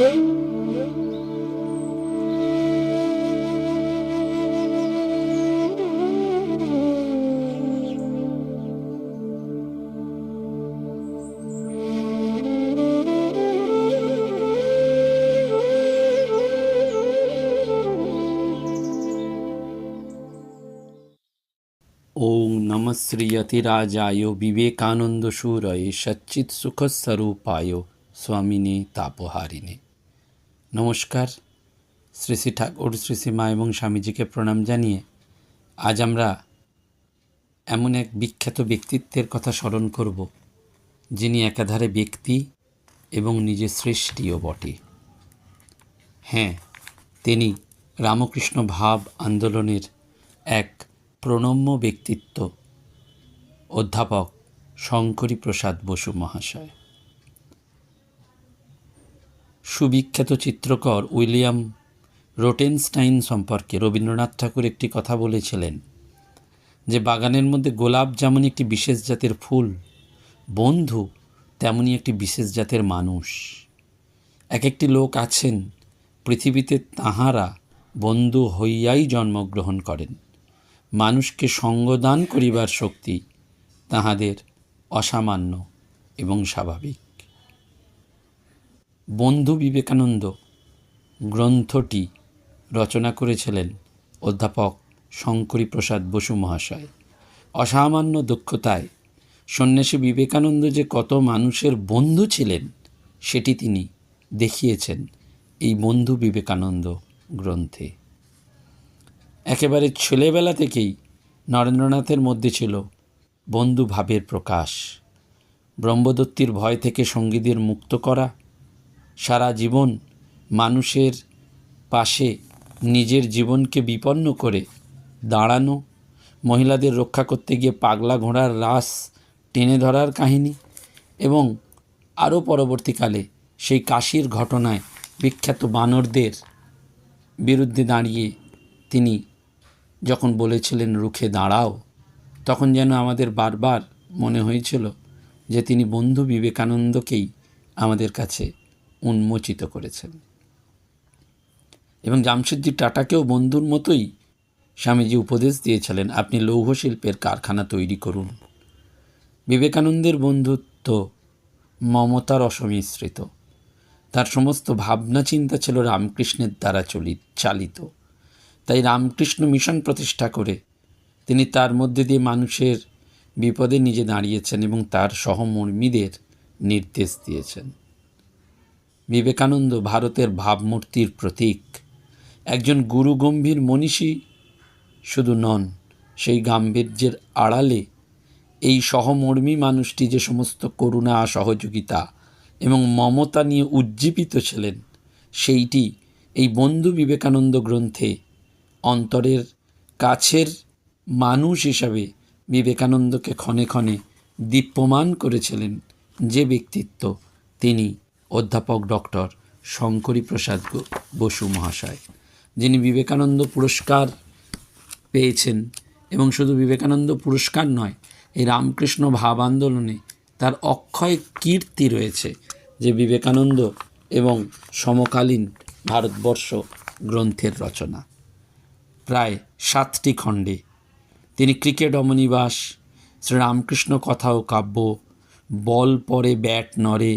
ओम नम श्री अतिराजाय विवेकानंद शूरय सच्चित सुखस्वरूपाय स्वामिने तापहारिने নমস্কার। শ্রী শ্রী ঠাকুর, শ্রী শ্রী মা এবং স্বামীজিকে প্রণাম জানিয়ে আজ আমরা এমন এক বিখ্যাত ব্যক্তিত্বের কথা স্মরণ করব, যিনি একাধারে ব্যক্তি এবং নিজের সৃষ্টিও বটে। হ্যাঁ তিনি রামকৃষ্ণ ভাব আন্দোলনের এক প্রণম্য ব্যক্তিত্ব, অধ্যাপক শঙ্করী প্রসাদ বসু মহাশয়। সুবিখ্যাত চিত্রকর উইলিয়াম রোটেনস্টাইন সম্পর্কে রবীন্দ্রনাথ ঠাকুর একটি কথা বলেছিলেন যে বাগানের মধ্যে গোলাপ যেমন একটি বিশেষ জাতের ফুল, বন্ধু তেমনই একটি বিশেষ জাতের মানুষ। এক একটি লোক আছেন, পৃথিবীতে তাহারা বন্ধু হইয়াই জন্মগ্রহণ করেন। মানুষকে সঙ্গদান করিবার শক্তি তাহাদের অসামান্য এবং স্বাভাবিক। বন্ধু বিবেকানন্দ গ্রন্থটি রচনা করেছিলেন অধ্যাপক শঙ্করী প্রসাদ বসু মহাশয়। অসামান্য দক্ষতায় সন্ন্যাসী বিবেকানন্দ যে কত মানুষের বন্ধু ছিলেন, সেটি তিনি দেখিয়েছেন এই বন্ধু বিবেকানন্দ গ্রন্থে। একেবারে ছেলেবেলা থেকেই নরেন্দ্রনাথের মধ্যে ছিল বন্ধু ভাবের প্রকাশ। ব্রহ্মদত্তির ভয় থেকে সঙ্গীদের মুক্ত করা সারা জীবন মানুষের পাশে নিজের জীবনকে বিপন্ন করে দাঁড়ানো, মহিলাদের রক্ষা করতে গিয়ে পাগলা ঘোড়ার রাস টেনে ধরার কাহিনী এবং আরও পরবর্তীকালে সেই কাশির ঘটনায় বিখ্যাত বানরদের বিরুদ্ধে দাঁড়িয়ে তিনি যখন বলেছিলেন, রুখে দাঁড়াও, তখন যেন আমাদের বারবার মনে হয়েছিল যে তিনি বন্ধু বিবেকানন্দকেই আমাদের কাছে উন্মোচিত করেছেন এবং জামশেদজি টাটাকেও বন্ধুর মতোই স্বামীজি উপদেশ দিয়েছিলেন, আপনি লৌহ শিল্পের কারখানা তৈরি করুন। বিবেকানন্দের বন্ধুত্ব মমতার অসমিশ্রিত। তার সমস্ত ভাবনা চিন্তা ছিল রামকৃষ্ণের দ্বারা চলিত চালিত। তাই রামকৃষ্ণ মিশন প্রতিষ্ঠা করে তিনি তার মধ্যে দিয়ে মানুষের বিপদে নিজে দাঁড়িয়েছেন এবং তার সহমর্মীদের নির্দেশ দিয়েছেন। বিবেকানন্দ ভারতের ভাবমূর্তির প্রতীক। একজন গুরুগম্ভীর মনীষী শুধু নন, সেই গাম্ভীর্যের আড়ালে এই সহমর্মী মানুষটি যে সমস্ত করুণা, সহযোগিতা এবং মমতা নিয়ে উজ্জীবিত ছিলেন, সেইটি এই বন্ধু বিবেকানন্দ গ্রন্থে অন্তরের কাছের মানুষ হিসাবে বিবেকানন্দকে ক্ষণে ক্ষণে দীপ্যমান করেছিলেন যে ব্যক্তিত্ব তিনি। অধ্যাপক ডক্টর শঙ্করী প্রসাদ বসু মহাশয়, যিনি বিবেকানন্দ পুরস্কার পেয়েছেন এবং শুধু বিবেকানন্দ পুরস্কার নয়, এই রামকৃষ্ণ ভাব আন্দোলনে তার অক্ষয় কীর্তি রয়েছে যে বিবেকানন্দ এবং সমকালীন ভারতবর্ষ গ্রন্থের রচনা। প্রায় সাতটি খণ্ডে তিনি ক্রিকেট অমনিবাস, শ্রীরামকৃষ্ণ কথা ও কাব্য, বল পরে ব্যাট নরে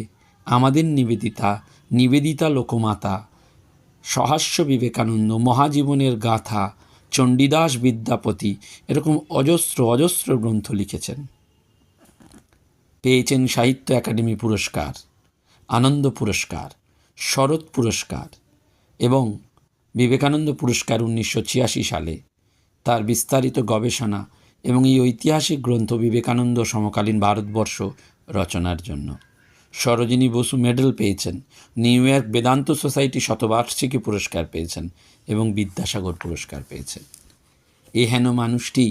আমাদের নিবেদিতা নিবেদিতা লোকমাতা, সহাস্য বিবেকানন্দ, মহাজীবনের গাথা, চণ্ডীদাস বিদ্যাপতি এরকম অজস্র অজস্র গ্রন্থ লিখেছেন। পেয়েছেন সাহিত্য একাডেমি পুরস্কার, আনন্দ পুরস্কার, শরৎ পুরস্কার এবং বিবেকানন্দ পুরস্কার উনিশশো ছিয়াশি সালে তার বিস্তারিত গবেষণা এবং এই ঐতিহাসিক গ্রন্থ বিবেকানন্দ সমকালীন ভারতবর্ষ রচনার জন্য। সরোজিনী বসু মেডেল পেয়েছেন। নিউ ইয়র্ক বেদান্ত সোসাইটি শতবার্ষিকী পুরস্কার পেয়েছেন এবং বিদ্যাসাগর পুরস্কার পেয়েছেন। এ হেন মানুষটি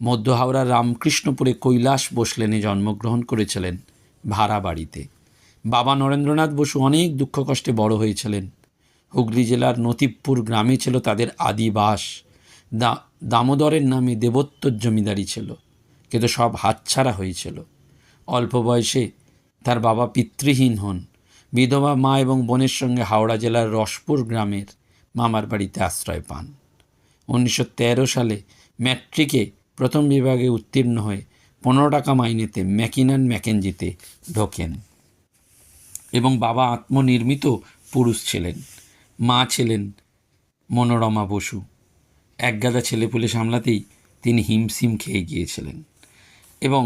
মধ্য হাওড়ার রামকৃষ্ণপুরে কৈলাস বসলেনে জন্মগ্রহণ করেছিলেন ভাড়া বাড়িতে। বাবা নরেন্দ্রনাথ বসু অনেক দুঃখ কষ্টে বড় হয়েছিলেন। হুগলি জেলার নতিবপুর গ্রামে ছিল তাদের আদিবাস। দা, দামোদরের নামে দেবোত্তর জমিদারি ছিল, কিন্তু সব হাতছাড়া হয়েছিল। অল্প বয়সে তার বাবা পিতৃহীন হন। বিধবা মা এবং বোনের সঙ্গে হাওড়া জেলার রসপুর গ্রামের মামার বাড়িতে আশ্রয় পান। উনিশশো তেরো সালে ম্যাট্রিকে প্রথম বিভাগে উত্তীর্ণ হয়ে পনেরো টাকা মাইনেতে ম্যাকিনান ম্যাকেঞ্জিতে ঢোকেন এবং বাবা আত্মনির্মিত পুরুষ ছিলেন, মা ছিলেন মনোরমা বসু। একগাদা ছেলেপুলে সামলাতেই তিনি হিমসিম খেয়ে গিয়েছিলেন এবং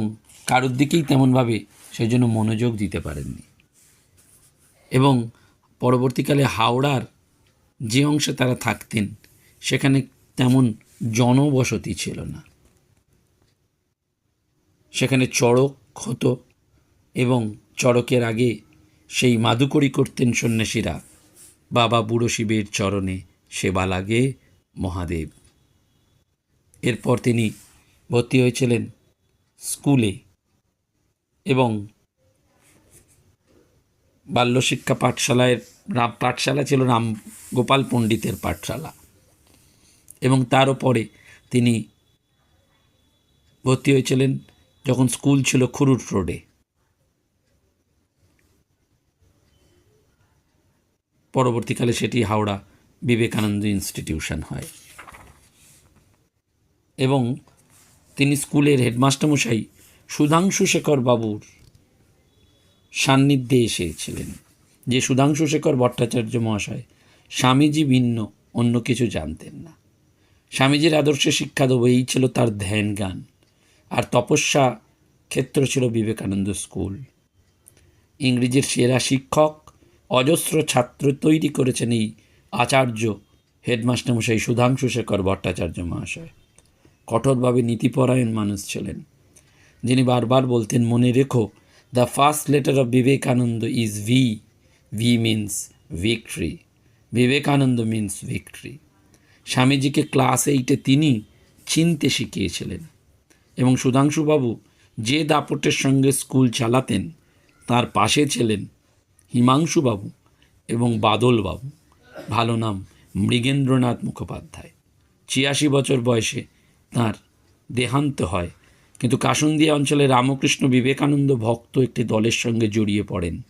কারোর দিকেই তেমনভাবে সেই জন্য মনোযোগ দিতে পারেননি। এবং পরবর্তীকালে হাওড়ার যে অংশে তারা থাকতেন, সেখানে তেমন জনবসতি ছিল না। সেখানে চড়ক হতো এবং চড়কের আগে সেই মাদুকরি করতেন সন্ন্যাসীরা, বাবা বুড়ো শিবের চরণে সেবা লাগে মহাদেব। এরপর তিনি ভর্তি হয়েছিলেন স্কুলে। এবং বাল্যশিক্ষা পাঠশালায় রাম, পাঠশালা ছিল রাম গোপাল পণ্ডিতের পাঠশালা। এবং তারও পরে তিনি ভর্তি হয়েছিলেন যখন স্কুল ছিল খুরুট রোডে। পরবর্তীকালে সেটি হাওড়া বিবেকানন্দ ইনস্টিটিউশন হয়। এবং তিনি স্কুলের হেডমাস্টারমশাই সুধাংশু শেখর বাবুর সান্নিধ্যে এসেছিলেন। যে সুধাংশু শেখর ভট্টাচার্য মহাশয়, স্বামীজি ভিন্ন, অন্য কিছু জানতেন না। স্বামীজির আদর্শে শিক্ষা দেবো, এই ছিল তার ধ্যান গান আর তপস্যা ক্ষেত্র ছিল বিবেকানন্দ স্কুল। ইংরেজির সেরা শিক্ষক, অজস্র ছাত্র তৈরি করেছেন এই আচার্য হেডমাস্টারমশাই সুধাংশু শেখর ভট্টাচার্য মহাশয়। কঠোরভাবে নীতিপরায়ণ মানুষ ছিলেন। যিনি বারবার বলতেন, মনে রেখো the first letter of Vivekananda is V V means victory Vivekananda means victory স্বামীজিকে class এইটে তিনি চিনতে শিখিয়েছিলেন। এবং সুধাংশুবাবু যে দাপটের সঙ্গে স্কুল চালাতেন, তার পাশে ছিলেন হিমাংশুবাবু এবং বাদলবাবু। ভালো নাম মৃগেন্দ্রনাথ মুখোপাধ্যায়। ছিয়াশি বছর বয়সে তার দেহান্ত হয় কিন্তু কাসুন্দিয়া অঞ্চলে রামকৃষ্ণ বিবেকানন্দ ভক্ত একটি দলের সঙ্গে জড়িয়ে পড়েন।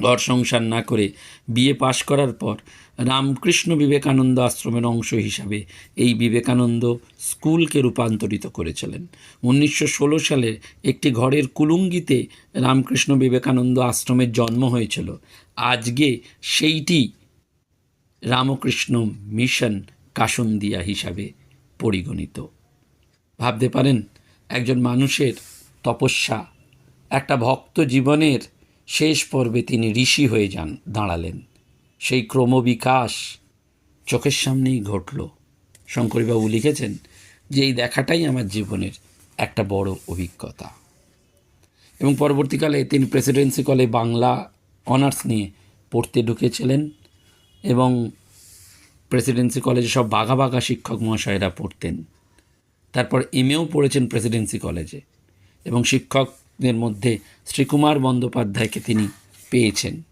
ঘর সংসার না করে বিয়ে পাশ করার পর রামকৃষ্ণ বিবেকানন্দ আশ্রমের অংশ হিসাবে এই বিবেকানন্দ স্কুলকে রূপান্তরিত করেছিলেন। উনিশশো ষোলো সালে একটি ঘরের কুলুঙ্গিতে রামকৃষ্ণ বিবেকানন্দ আশ্রমের জন্ম হয়েছিল। আজকে সেইটি রামকৃষ্ণ মিশন কাসন্দিয়া হিসাবে পরিগণিত। ভাবতে পারেন একজন মানুষের তপস্যা। একটা ভক্ত জীবনের শেষ পর্বে তিনি ঋষি হয়ে যান, দাঁড়ালেন। সেই ক্রমবিকাশ চোখের সামনেই ঘটল। শঙ্করীবাবু লিখেছেন যে এই দেখাটাই আমার জীবনের একটা বড় অভিজ্ঞতা। এবং পরবর্তীকালে তিনি প্রেসিডেন্সি কলে বাংলা অনার্স নিয়ে পড়তে ঢুকেছিলেন এবং প্রেসিডেন্সি কলেজে সব বাঘা বাঘা শিক্ষক মহাশয়েরা পড়তেন। তারপর এমএও পড়েছেন প্রেসিডেন্সি কলেজে এবং শিক্ষকদের মধ্যে শ্রীকুমার বন্দ্যোপাধ্যায়কে তিনি পেয়েছেন।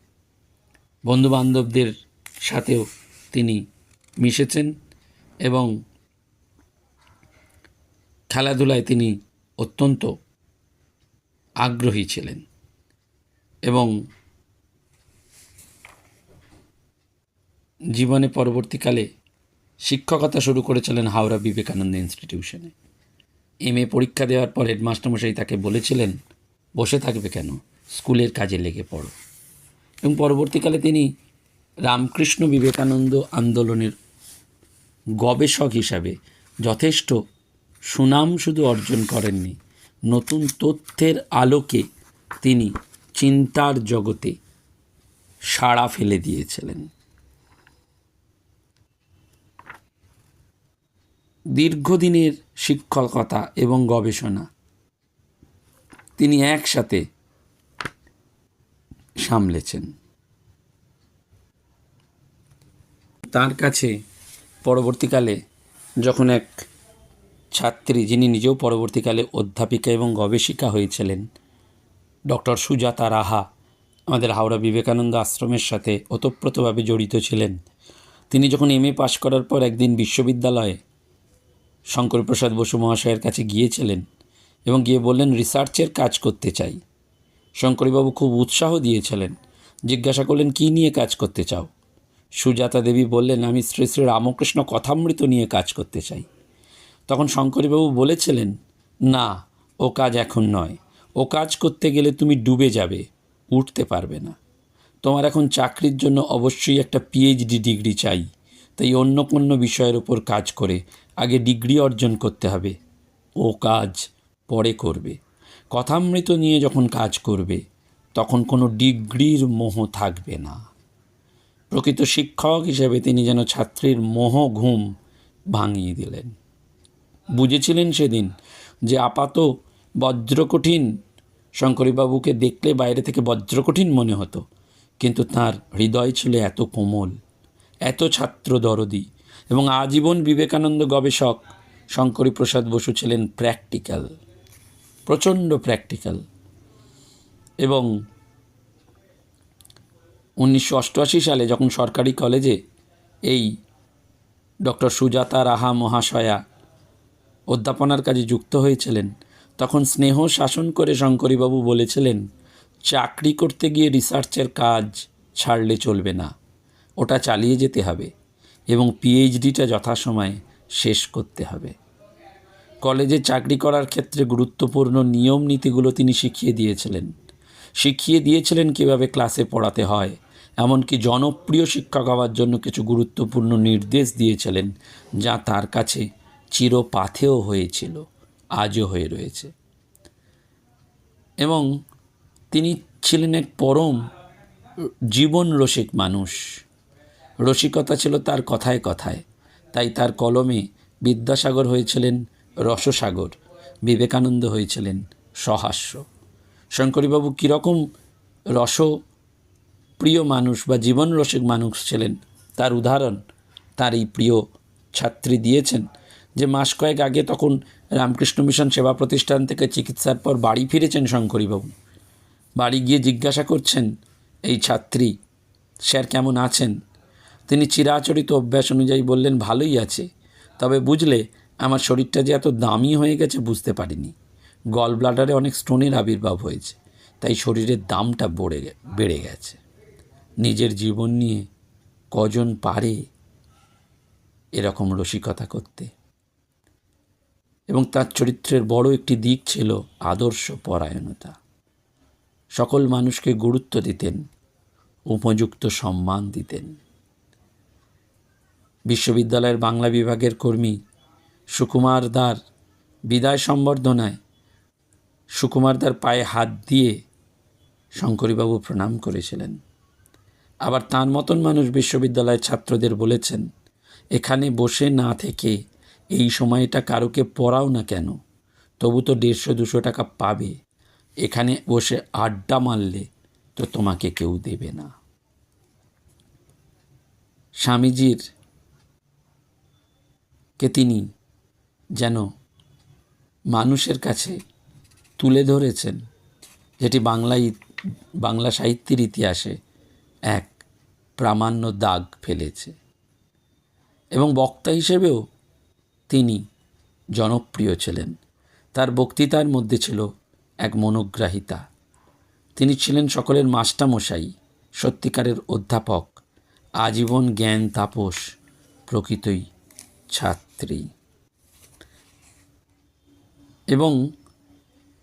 বন্ধুবান্ধবদের সাথেও তিনি মিশেছেন এবং খেলাধুলায় তিনি অত্যন্ত আগ্রহী ছিলেন এবং জীবনে পরবর্তীকালে শিক্ষকতা শুরু করেছিলেন হাওড়া বিবেকানন্দ ইনস্টিটিউশনে। এম এ পরীক্ষা দেওয়ার পর হেডমাস্টারমশাই তাকে বলেছিলেন, বসে থাকবে কেন? স্কুলের কাজে লেগে পড়ো। এবং পরবর্তীকালে তিনি রামকৃষ্ণ বিবেকানন্দ আন্দোলনের গবেষক হিসাবে যথেষ্ট সুনাম শুধু অর্জন করেননি, নতুন তথ্যের আলোকে তিনি চিন্তার জগতে সাড়া ফেলে দিয়েছিলেন। দীর্ঘদিনের শিক্ষকতা এবং গবেষণা তিনি একসাথে সামলেছেন। তার কাছে পরবর্তীকালে যখন এক ছাত্রী যিনি নিজেও পরবর্তীকালে অধ্যাপিকা এবং গবেষিকা হয়েছিলেন, ডক্টর সুজাতা রাহা, আমাদের হাওড়া বিবেকানন্দ আশ্রমের সাথে ওতপ্রোতভাবে জড়িত ছিলেন। তিনি যখন এম এ পাশ করার পর একদিন বিশ্ববিদ্যালয়ে শঙ্করপ্রসাদ বসু মহাশয়ের কাছে গিয়েছিলেন এবং গিয়ে বললেন, রিসার্চের কাজ করতে চাই। শঙ্করীবাবু খুব উৎসাহ দিয়েছিলেন, জিজ্ঞাসা করলেন, কী নিয়ে কাজ করতে চাও? সুজাতা দেবী বললেন, আমি শ্রী শ্রী রামকৃষ্ণ কথামৃত নিয়ে কাজ করতে চাই। তখন শঙ্করীবাবু বলেছিলেন, না, ও কাজ এখন নয়। ও কাজ করতে গেলে তুমি ডুবে যাবে, উঠতে পারবে না। তোমার এখন চাকরির জন্য অবশ্যই একটা পিএইচডি ডিগ্রি চাই। তাই অন্য কোনো বিষয়ের ওপর কাজ করে আগে ডিগ্রি অর্জন করতে হবে। ও কাজ পরে করবে। কথামৃত নিয়ে যখন কাজ করবে, তখন কোনো ডিগ্রির মোহ থাকবে না। প্রকৃত শিক্ষক হিসেবে তিনি যেন ছাত্রীর মোহ ঘুম ভাঙিয়ে দিলেন। বুঝেছিলেন সেদিন যে আপাত বজ্রকঠিন, শঙ্করীবাবুকে দেখলে বাইরে থেকে বজ্রকঠিন মনে হতো, কিন্তু তার হৃদয় ছিল এত কোমল। এত ছাত্র দরদি। এবং আজীবন বিবেকানন্দ গবেষক শঙ্করী প্রসাদ বসু ছিলেন প্র্যাকটিক্যাল প্রচণ্ড প্র্যাকটিক্যাল এবং উনিশশো অষ্টআশি সালে যখন সরকারি কলেজে এই ডক্টর সুজাতা রাহা মহাশয়া অধ্যাপনার কাজে যুক্ত হয়েছিলেন, তখন স্নেহ শাসন করে শঙ্করীবাবু বলেছিলেন, চাকরি করতে গিয়ে রিসার্চের কাজ ছাড়লে চলবে না। ওটা চালিয়ে যেতে হবে এবং পিএইচডিটা যথাসময়ে শেষ করতে হবে। কলেজে চাকরি করার ক্ষেত্রে গুরুত্বপূর্ণ নিয়ম নীতিগুলো তিনি শিখিয়ে দিয়েছিলেন। শিখিয়ে দিয়েছিলেন কীভাবে ক্লাসে পড়াতে হয়, এমনকি জনপ্রিয় শিক্ষক হওয়ার জন্য কিছু গুরুত্বপূর্ণ নির্দেশ দিয়েছিলেন যা তার কাছে চিরপাথেয় হয়েছিল, আজও হয়ে রয়েছে। এবং তিনি ছিলেন এক পরম জীবন রসিক মানুষ। রসিকতা ছিল তার কথায় কথায়। তাই তার কলমে বিদ্যাসাগর হয়েছিলেন রসসাগর, বিবেকানন্দ হয়েছিলেন সহাস্য। শঙ্করীবাবু কীরকম রস, প্রিয় মানুষ বা জীবন রসিক মানুষ ছিলেন, তার উদাহরণ তার এই প্রিয় ছাত্রী দিয়েছেন যে মাস কয়েক আগে তখন রামকৃষ্ণ মিশন সেবা প্রতিষ্ঠান থেকে চিকিৎসার পর বাড়ি ফিরেছেন শঙ্করীবাবু। বাড়ি গিয়ে জিজ্ঞাসা করছেন, এই ছাত্রী, স্যার কেমন আছেন? তিনি চিরাচরিত অভ্যাস অনুযায়ী বললেন, ভালোই আছে। তবে বুঝলে, আমার শরীরটা যে এত দামি হয়ে গেছে বুঝতে পারিনি। গল ব্লাডারে অনেক স্টোনের আবির্ভাব হয়েছে, তাই শরীরের দামটা বেড়ে বেড়ে গেছে। নিজের জীবন নিয়ে কজন পারে এরকম রসিকতা করতে? এবং তার চরিত্রের বড় একটি দিক ছিল আদর্শ পরায়ণতা। সকল মানুষকে গুরুত্ব দিতেন, উপযুক্ত সম্মান দিতেন। বিশ্ববিদ্যালয়ের বাংলা বিভাগের কর্মী সুকুমার দার বিদায় সম্বর্ধনায় সুকুমার দার পায়ে হাত দিয়ে শঙ্করীবাবু প্রণাম করেছিলেন। আবার তার মতন মানুষ বিশ্ববিদ্যালয়ের ছাত্রদের বলেছেন, এখানে বসে না থেকে এই সময়টা কারোকে পড়াও না কেন? তবু তো দেড়শো দুশো টাকা পাবে। এখানে বসে আড্ডা মারলে তো তোমাকে কেউ দেবে না। স্বামীজির কে তিনি যেন মানুষের কাছে তুলে ধরেছেন, যেটি বাংলায় বাংলা সাহিত্যের ইতিহাসে এক প্রামাণ্য দাগ ফেলেছে। এবং বক্তা হিসেবেও তিনি জনপ্রিয় ছিলেন। তার বক্তৃতার মধ্যে ছিল এক মনোগ্রাহিতা। তিনি ছিলেন সকলের মাস্টারমশাই, সত্যিকারের অধ্যাপক, আজীবন জ্ঞান তাপস প্রকৃতই ছাত্রী। এবং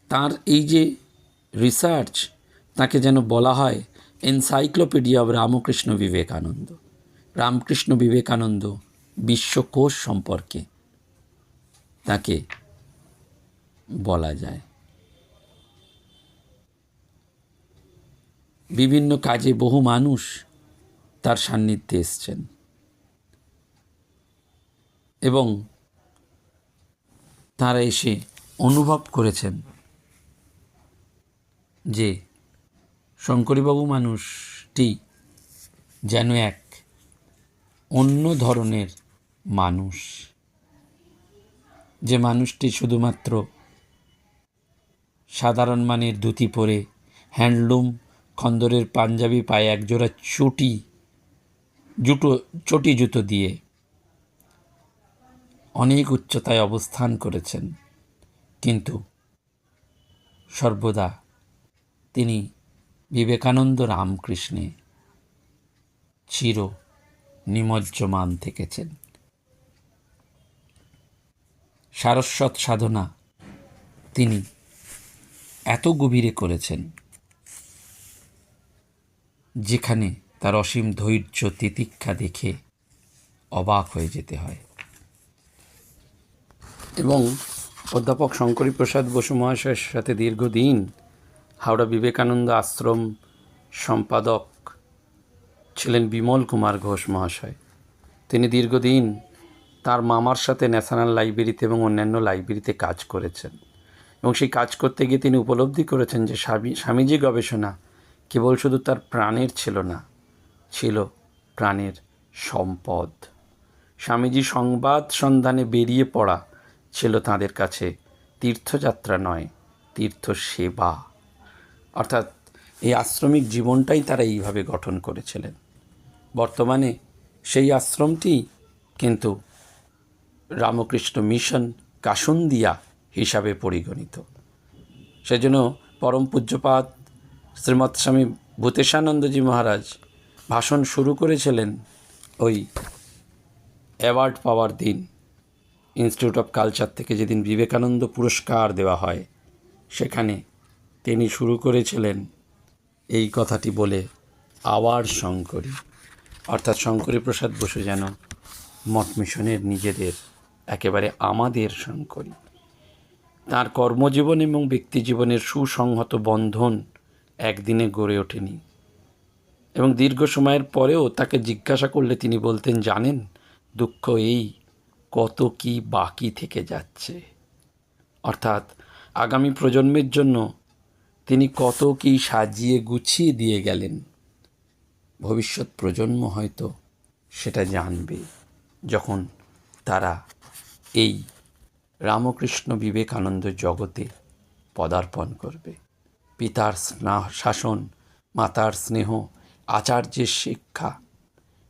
তার এই যে রিসার্চ তাকে যেন বলা হয় এনসাইক্লোপিডিয়া অব রামকৃষ্ণ বিবেকানন্দ রামকৃষ্ণ বিবেকানন্দ বিশ্বকোষ সম্পর্কে তাকে বলা যায়। বিভিন্ন কাজে বহু মানুষ তার সান্নিধ্যে এসছেন। এবং তারা এসে অনুভব করেছেন যে শঙ্করীবাবু মানুষটি যেন এক অন্য ধরনের মানুষ। যে মানুষটি শুধুমাত্র সাধারণ মানের ধুতি পরে হ্যান্ডলুম খন্দরের পাঞ্জাবি পায়ে একজোড়া চটি, জুটো, চটি জুতো দিয়ে অনেক উচ্চতায় অবস্থান করেছেন। কিন্তু সর্বদা তিনি বিবেকানন্দ রামকৃষ্ণে চির নিমজ্জমান থেকেছেন। সারস্বত সাধনা তিনি এত গভীরে করেছেন, যেখানে তার অসীম ধৈর্য তিতিক্ষা দেখে অবাক হয়ে যেতে হয়। এবং অধ্যাপক শঙ্করী প্রসাদ বসু মহাশয়ের সাথে দীর্ঘদিন হাওড়া বিবেকানন্দ আশ্রম সম্পাদক ছিলেন বিমল কুমার ঘোষ মহাশয়। তিনি দীর্ঘদিন তার মামার সাথে ন্যাশনাল লাইব্রেরিতে এবং অন্যান্য লাইব্রেরিতে কাজ করেছেন এবং সেই কাজ করতে গিয়ে তিনি উপলব্ধি করেছেন যে স্বামী স্বামীজি গবেষণা কেবল শুধু তার প্রাণের ছিল না, ছিল প্রাণের সম্পদ। স্বামীজি সংবাদ সন্ধানে বেরিয়ে পড়া ছিল তাঁদের কাছে তীর্থযাত্রা নয় তীর্থ সেবা অর্থাৎ এই আশ্রমিক জীবনটাই তারা এইভাবে গঠন করেছিলেন। বর্তমানে সেই আশ্রমটি কিন্তু রামকৃষ্ণ মিশন কাসুন্দিয়া হিসাবে পরিগণিত। সেজন্য পরম পূজ্যপাত শ্রীমৎ স্বামী ভূতেশানন্দজি মহারাজ ভাষণ শুরু করেছিলেন ওই অ্যাওয়ার্ড পাওয়ার দিন। ইনস্টিটিউট অফ কালচার থেকে যেদিন বিবেকানন্দ পুরস্কার দেওয়া হয়, সেখানে তিনি শুরু করেছিলেন এই কথাটি বলে আওয়ার শঙ্করী। অর্থাৎ শঙ্করী প্রসাদ বসু যেন মঠ মিশনের নিজেদের, একেবারে আমাদের শঙ্করী। তার কর্মজীবন এবং ব্যক্তিজীবনের সুসংহত বন্ধন একদিনে গড়ে ওঠেনি। এবং দীর্ঘ সময়ের পরেও তাকে জিজ্ঞাসা করলে তিনি বলতেন, জানেন, দুঃখ এই কত কি বাকি থেকে যাচ্ছে। অর্থাৎ আগামী প্রজন্মের জন্য তিনি কত কি সাজিয়ে গুছিয়ে দিয়ে গেলেন। ভবিষ্যৎ প্রজন্ম হয়তো সেটা জানবে যখন তারা এই রামকৃষ্ণ বিবেকানন্দ জগতে পদার্পণ করবে। পিতার স্না শাসন, মাতার স্নেহ, আচার্যের শিক্ষা,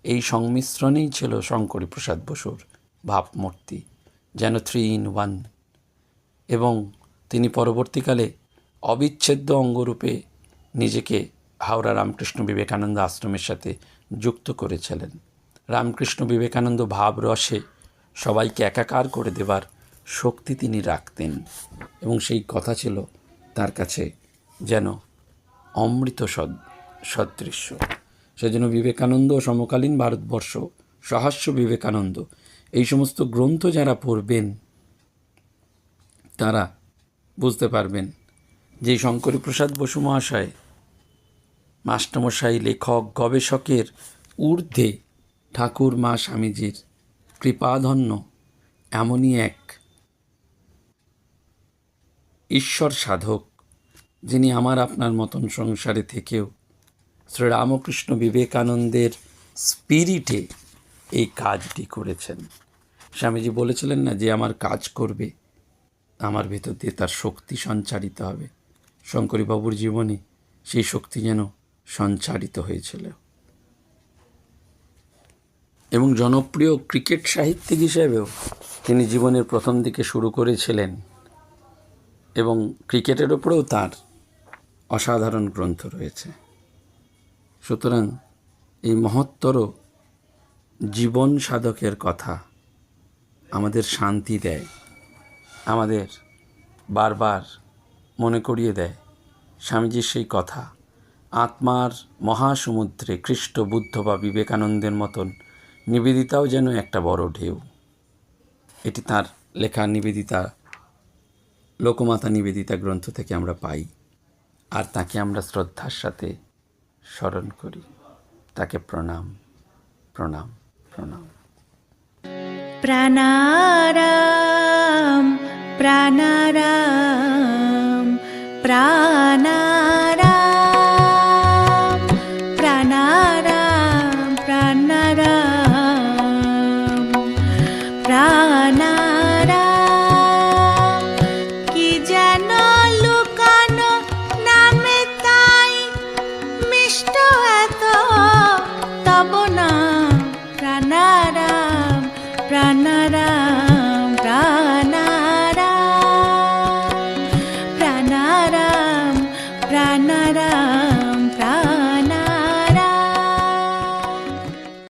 এই সংমিশ্রণেই ছিল শঙ্করী প্রসাদ বসুর ভাবমূর্তি, যেন থ্রি ইন ওয়ান এবং তিনি পরবর্তীকালে অবিচ্ছেদ্য অঙ্গরূপে নিজেকে হাওড়া রামকৃষ্ণ বিবেকানন্দ আশ্রমের সাথে যুক্ত করেছিলেন। রামকৃষ্ণ বিবেকানন্দ ভাবরসে সবাইকে একাকার করে দেবার শক্তি তিনি রাখতেন। এবং সেই কথা ছিল তার কাছে যেন অমৃত সদ, সদৃশ্য। সেজন্য বিবেকানন্দ সমকালীন ভারতবর্ষ সহাস্য বিবেকানন্দ এই সমস্ত গ্রন্থ যারা পড়বেন, তারা বুঝতে পারবেন যে শঙ্করী প্রসাদ বসু মহাশয়, মাস্টারমশাই, লেখক, গবেষকের ঊর্ধ্বে ঠাকুর মা স্বামীজির কৃপাধন্য এমনই এক ঈশ্বর সাধক যিনি আমার আপনার মতন সংসারে থেকেও শ্রীরামকৃষ্ণ বিবেকানন্দের স্পিরিটে এই কাজটি করেছেন। স্বামীজি বলেছিলেন না যে, আমার কাজ করবে, আমার ভেতর দিয়ে তার শক্তি সঞ্চারিত হবে। শঙ্করীবাবুর জীবনে সেই শক্তি যেন সঞ্চারিত হয়েছিল। এবং জনপ্রিয় ক্রিকেট সাহিত্যিক হিসেবেও তিনি জীবনের প্রথম দিকে শুরু করেছিলেন এবং ক্রিকেটের ওপরেও তার অসাধারণ গ্রন্থ রয়েছে। সুতরাং এই মহত্তর জীবন সাধকের কথা আমাদের শান্তি দেয়, আমাদের বারবার মনে করিয়ে দেয় স্বামীজির সেই কথা। আত্মার মহাসমুদ্রে খ্রিস্ট বুদ্ধ বা বিবেকানন্দের মতন নিবেদিতাও যেন একটা বড় ঢেউ। এটি তার লেখা নিবেদিতা, লোকমাতা নিবেদিতা গ্রন্থ থেকে আমরা পাই আর তাকে আমরা শ্রদ্ধার সাথে স্মরণ করি। তাকে প্রণাম প্রণাম। প্রণাম প্রাণারাম প্রাণারাম প্রাণা